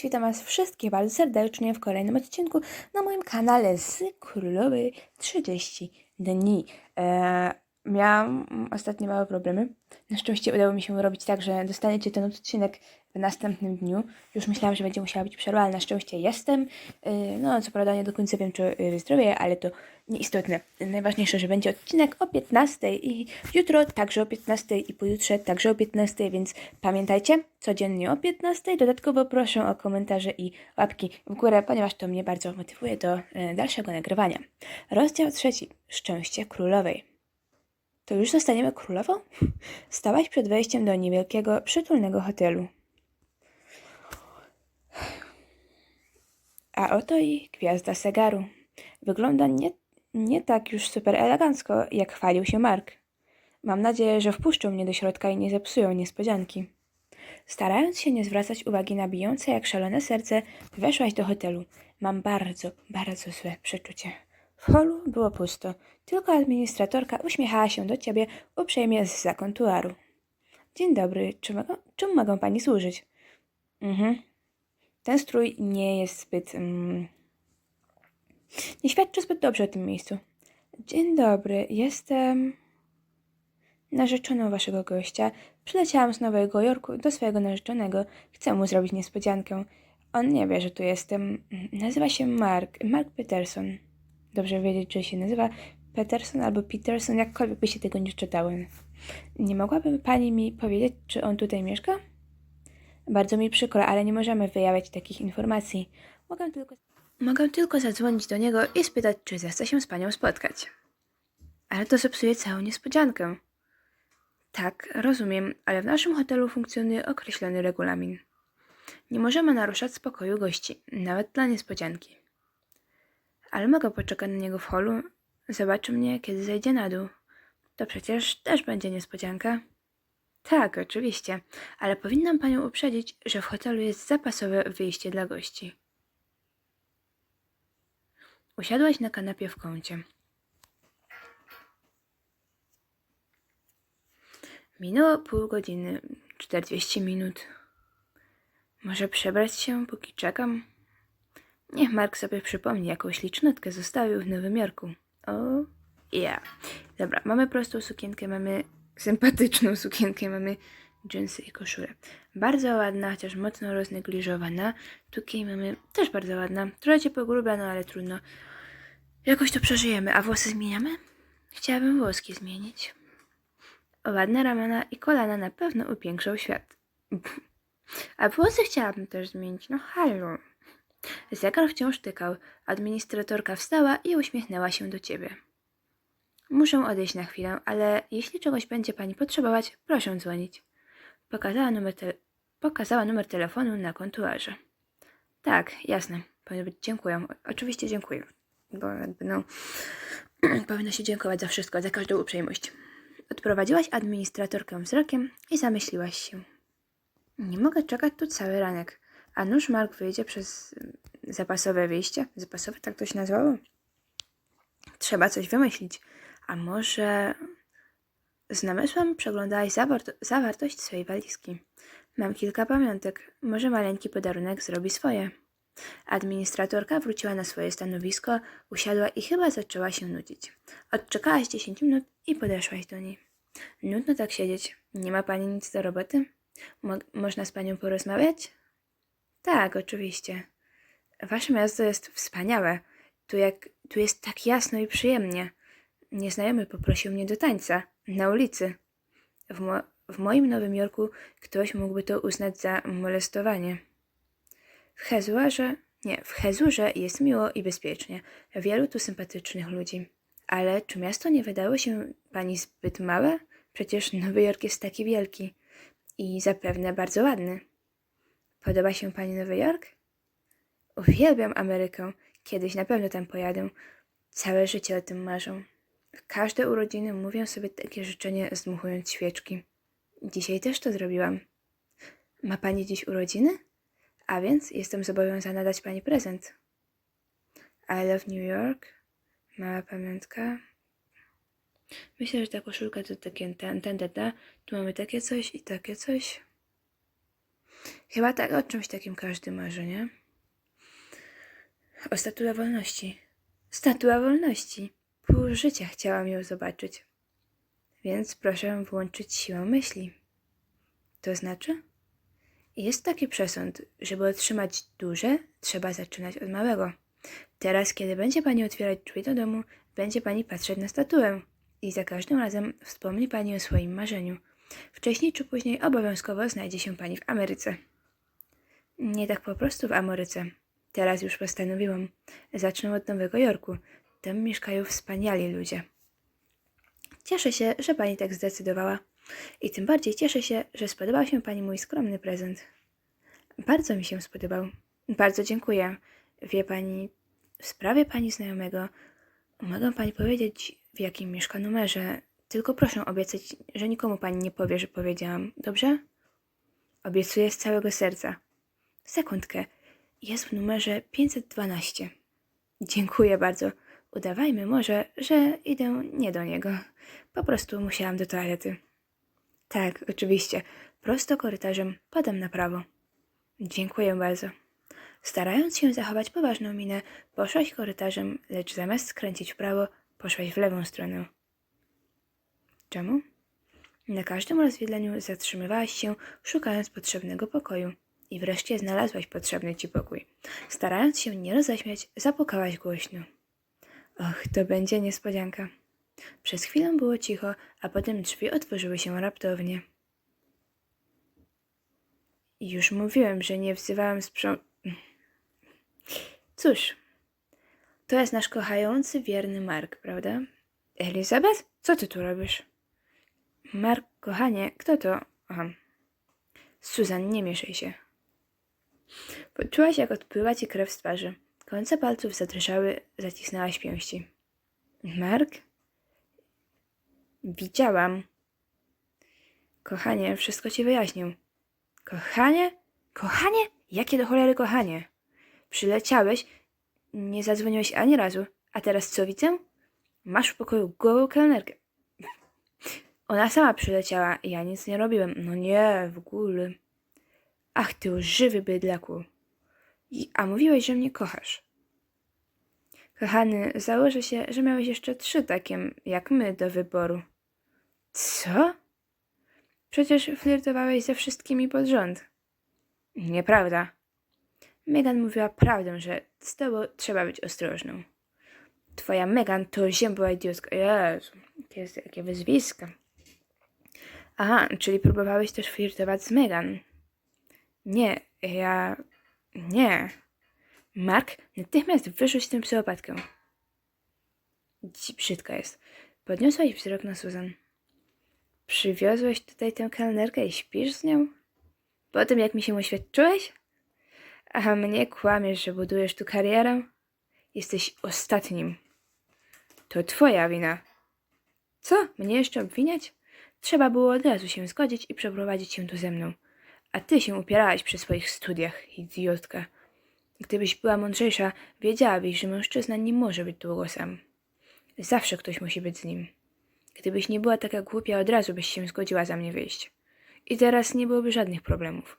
Cześć, witam Was wszystkich bardzo serdecznie w kolejnym odcinku na moim kanale z Królowej 30 dni. Eee, miałam ostatnio małe problemy. Na szczęście udało mi się robić tak, że dostaniecie ten odcinek w następnym dniu. Już myślałam, że będzie musiała być przerwa, ale na szczęście jestem. Eee, no, co prawda nie do końca wiem, czy y, zdrowie, ale to nieistotne. Najważniejsze, że będzie odcinek o 15 i jutro także o 15 i pojutrze także o 15, więc pamiętajcie, codziennie o 15. Dodatkowo proszę o komentarze i łapki w górę, ponieważ to mnie bardzo motywuje do e, dalszego nagrywania. Rozdział trzeci. Szczęście królowej. To już zostaniemy królową? Stałaś przed wejściem do niewielkiego, przytulnego hotelu. A oto i gwiazda Segaru. Wygląda nie, nie tak już super elegancko, jak chwalił się Mark. Mam nadzieję, że wpuszczą mnie do środka i nie zepsują niespodzianki. Starając się nie zwracać uwagi na bijące jak szalone serce, weszłaś do hotelu. Mam bardzo, bardzo złe przeczucie. W holu było pusto. Tylko administratorka uśmiechała się do ciebie uprzejmie z kontuaru. Dzień dobry, czy mogą, czym mogą pani służyć? Mhm. Ten strój nie jest zbyt. Mm, nie świadczy zbyt dobrze o tym miejscu. Dzień dobry, jestem narzeczoną waszego gościa. Przyleciałam z Nowego Jorku do swojego narzeczonego. Chcę mu zrobić niespodziankę. On nie wie, że tu jestem. Nazywa się Mark. Mark Peterson. Dobrze wiedzieć, że się nazywa Peterson albo Peterson, jakkolwiek by się tego nie czytałem. Nie mogłaby pani mi powiedzieć, czy on tutaj mieszka? Bardzo mi przykro, ale nie możemy wyjawiać takich informacji. Mogę tylko, mogę tylko zadzwonić do niego i spytać, czy zechce się z panią spotkać. Ale to zepsuje całą niespodziankę. Tak, rozumiem, ale w naszym hotelu funkcjonuje określony regulamin. Nie możemy naruszać spokoju gości, nawet dla niespodzianki. Ale mogę poczekać na niego w holu. Zobaczy mnie, kiedy zejdzie na dół. To przecież też będzie niespodzianka. Tak, oczywiście, ale powinnam panią uprzedzić, że w hotelu jest zapasowe wyjście dla gości. Usiadłaś na kanapie w kącie. Minęło pół godziny, 40 minut. Może przebrać się, póki czekam? Niech Mark sobie przypomni, jaką ślicznotkę zostawił w Nowym Jorku. O, ja. Dobra, mamy prostą sukienkę, mamy sympatyczną sukienkę, mamy dżinsy i koszulę. Bardzo ładna, chociaż mocno roznegliżowana. Tutaj mamy też bardzo ładna. Trochę cię pogrubiano, ale trudno. Jakoś to przeżyjemy. A włosy zmieniamy? Chciałabym włoski zmienić. Ładne ramiona i kolana na pewno upiększą świat. A włosy chciałabym też zmienić. No halo. Zegar wciąż tykał. Administratorka wstała i uśmiechnęła się do ciebie. Muszę odejść na chwilę, ale jeśli czegoś będzie pani potrzebować, proszę dzwonić. Pokazała numer, te- pokazała numer telefonu na kontuarze. Tak, jasne. Dziękuję. Oczywiście dziękuję. Bo jakby no, powinno się dziękować za wszystko, za każdą uprzejmość. Odprowadziłaś administratorkę wzrokiem i zamyśliłaś się. Nie mogę czekać tu cały ranek. A nóż Mark wyjdzie przez zapasowe wyjście? Zapasowe, tak to się nazywało? Trzeba coś wymyślić. A może... Z namysłem przeglądałaś zawart- zawartość swojej walizki. Mam kilka pamiątek. Może maleńki podarunek zrobi swoje. Administratorka wróciła na swoje stanowisko, usiadła i chyba zaczęła się nudzić. Odczekałaś 10 minut i podeszłaś do niej. Nudno tak siedzieć. Nie ma pani nic do roboty? Mo- można z panią porozmawiać? Tak, oczywiście. Wasze miasto jest wspaniałe. Tu, jak, tu jest tak jasno i przyjemnie. Nieznajomy poprosił mnie do tańca, na ulicy. W, mo- w moim Nowym Jorku ktoś mógłby to uznać za molestowanie. W Hezurze, nie, w Hezurze jest miło i bezpiecznie. Wielu tu sympatycznych ludzi. Ale czy miasto nie wydało się pani zbyt małe? Przecież Nowy Jork jest taki wielki i zapewne bardzo ładny. Podoba się pani Nowy Jork? Uwielbiam Amerykę. Kiedyś na pewno tam pojadę. Całe życie o tym marzę. W każde urodziny mówię sobie takie życzenie, zdmuchując świeczki. Dzisiaj też to zrobiłam. Ma pani dziś urodziny? A więc jestem zobowiązana dać pani prezent. I love New York. Mała pamiątka. Myślę, że ta koszulka to takie ten, ten, ten, ten. Tu mamy takie coś i takie coś. Chyba tak o czymś takim każdy marzy, nie? O statuę wolności. Statua wolności. Pół życia chciałam ją zobaczyć. Więc proszę włączyć siłę myśli. To znaczy? Jest taki przesąd, żeby otrzymać duże, trzeba zaczynać od małego. Teraz, kiedy będzie pani otwierać drzwi do domu, będzie pani patrzeć na statuę i za każdym razem wspomni pani o swoim marzeniu. Wcześniej czy później obowiązkowo znajdzie się pani w Ameryce. Nie tak po prostu w Ameryce. Teraz już postanowiłam. Zacznę od Nowego Jorku. Tam mieszkają wspaniali ludzie. Cieszę się, że pani tak zdecydowała. I tym bardziej cieszę się, że spodobał się pani mój skromny prezent. Bardzo mi się spodobał. Bardzo dziękuję. Wie pani, w sprawie pani znajomego mogę pani powiedzieć, w jakim mieszka numerze. Tylko proszę obiecać, że nikomu pani nie powie, że powiedziałam. Dobrze? Obiecuję z całego serca. Sekundkę. Jest w numerze 512. Dziękuję bardzo. Udawajmy może, że idę nie do niego. Po prostu musiałam do toalety. Tak, oczywiście. Prosto korytarzem, potem na prawo. Dziękuję bardzo. Starając się zachować poważną minę, poszłaś korytarzem, lecz zamiast skręcić w prawo, poszłaś w lewą stronę. Czemu? Na każdym rozwiedleniu zatrzymywałaś się, szukając potrzebnego pokoju. I wreszcie znalazłaś potrzebny ci pokój. Starając się nie roześmiać, zapukałaś głośno. Och, to będzie niespodzianka. Przez chwilę było cicho, a potem drzwi otworzyły się raptownie. Już mówiłem, że nie wzywałem sprząt... Cóż, to jest nasz kochający, wierny Mark, prawda? Elizabeth? Co ty tu robisz? Mark, kochanie, kto to? Aha. Susan, nie mieszaj się. Poczułaś, jak odpływa ci krew z twarzy. Końce palców zadrżały, zacisnęłaś pięści. Mark? Widziałam. Kochanie, wszystko ci wyjaśnił. Kochanie? Kochanie? Jakie do cholery kochanie? Przyleciałeś, nie zadzwoniłeś ani razu, a teraz co widzę? Masz w pokoju gołą kelnerkę. Ona sama przyleciała, ja nic nie robiłem. No nie, w ogóle. Ach, ty żywy bydlaku. A mówiłeś, że mnie kochasz. Kochany, założę się, że miałeś jeszcze trzy takie, jak my, do wyboru. Co? Przecież flirtowałeś ze wszystkimi pod rząd. Nieprawda. Megan mówiła prawdę, że z tobą trzeba być ostrożną. Twoja Megan to ziębła idiotka. Jezu, jakie, jakie wyzwiska. Aha, czyli próbowałeś też flirtować z Megan. Nie, ja... Nie. Mark, natychmiast wyrzuć tę psychopatkę. Dzi- Brzydka jest. Podniosłaś wzrok na Susan. Przywiozłeś tutaj tę kelnerkę i śpisz z nią? Po tym, jak mi się oświadczyłeś? A mnie kłamiesz, że budujesz tu karierę? Jesteś ostatnim. To twoja wina. Co? Mnie jeszcze obwiniać? Trzeba było od razu się zgodzić i przeprowadzić się tu ze mną. A ty się upierałaś przy swoich studiach, idiotka. Gdybyś była mądrzejsza, wiedziałabyś, że mężczyzna nie może być długo sam. Zawsze ktoś musi być z nim. Gdybyś nie była taka głupia, od razu byś się zgodziła za mnie wyjść. I teraz nie byłoby żadnych problemów.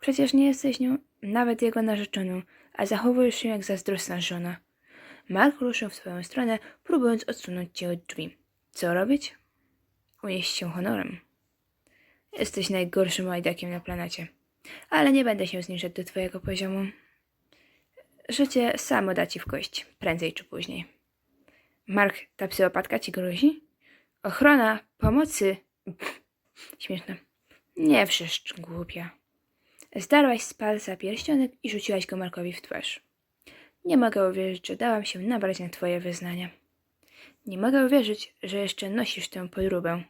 Przecież nie jesteś nią nawet jego narzeczoną, a zachowujesz się jak zazdrosna żona. Mark ruszył w swoją stronę, próbując odsunąć cię od drzwi. Co robić? Unieść się honorem. Jesteś najgorszym łajdakiem na planecie. Ale nie będę się zniżać do twojego poziomu. Życie samo da ci w kość, prędzej czy później. Mark, ta psychopatka ci grozi? Ochrona, pomocy. Śmieszne. Nie wrzeszcz, głupia. Zdarłaś z palca pierścionek i rzuciłaś go Markowi w twarz. Nie mogę uwierzyć, że dałam się nabrać na twoje wyznania. Nie mogę uwierzyć, że jeszcze nosisz tę podróbę.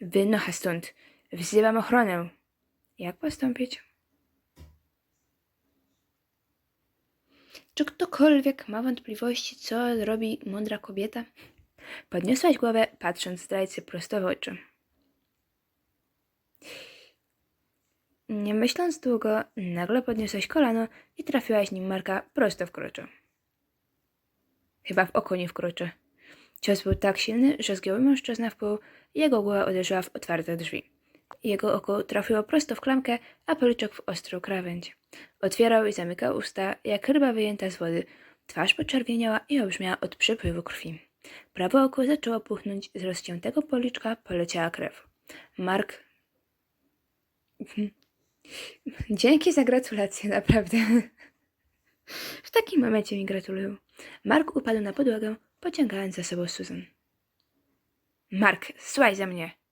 Wynocha stąd. Wzywam ochronę. Jak postąpić? Czy ktokolwiek ma wątpliwości, co robi mądra kobieta? Podniosłaś głowę, patrząc zdrajcy prosto w oczy. Nie myśląc długo, nagle podniosłaś kolano i trafiłaś nim Marka prosto w krocze. Chyba w oko nie w krocze. Cios był tak silny, że zgiął mężczyzna w pół jego głowa uderzyła w otwarte drzwi. Jego oko trafiło prosto w klamkę, a policzek w ostrą krawędź. Otwierał i zamykał usta, jak ryba wyjęta z wody. Twarz poczerwieniała i obrzmiała od przepływu krwi. Prawe oko zaczęło puchnąć, z rozciętego policzka poleciała krew. Mark... Dzięki za gratulacje, naprawdę. W takim momencie mi gratulują. Mark upadł na podłogę, pociągając za sobą Susan. Mark, słuchaj za mnie.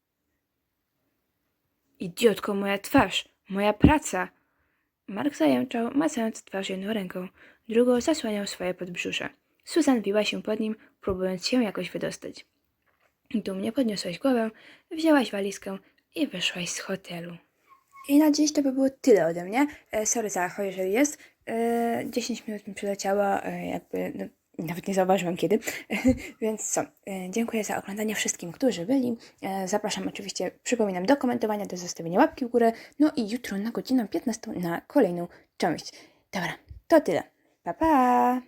Idiotko, moja twarz, moja praca. Mark zajęczał, macając twarz jedną ręką, drugą zasłaniał swoje podbrzusze. Susan biła się pod nim, próbując się jakoś wydostać. Dumnie podniosłaś głowę, wzięłaś walizkę i wyszłaś z hotelu. I na dziś to by było tyle ode mnie. E, sorry za jeżeli jest. E, 10 minut mi przyleciało, e, jakby no, nawet nie zauważyłam kiedy. Więc co, e, dziękuję za oglądanie wszystkim, którzy byli. E, zapraszam oczywiście, przypominam, do komentowania, do zostawienia łapki w górę. No i jutro na godzinę 15 na kolejną część. Dobra, to tyle. Pa, pa!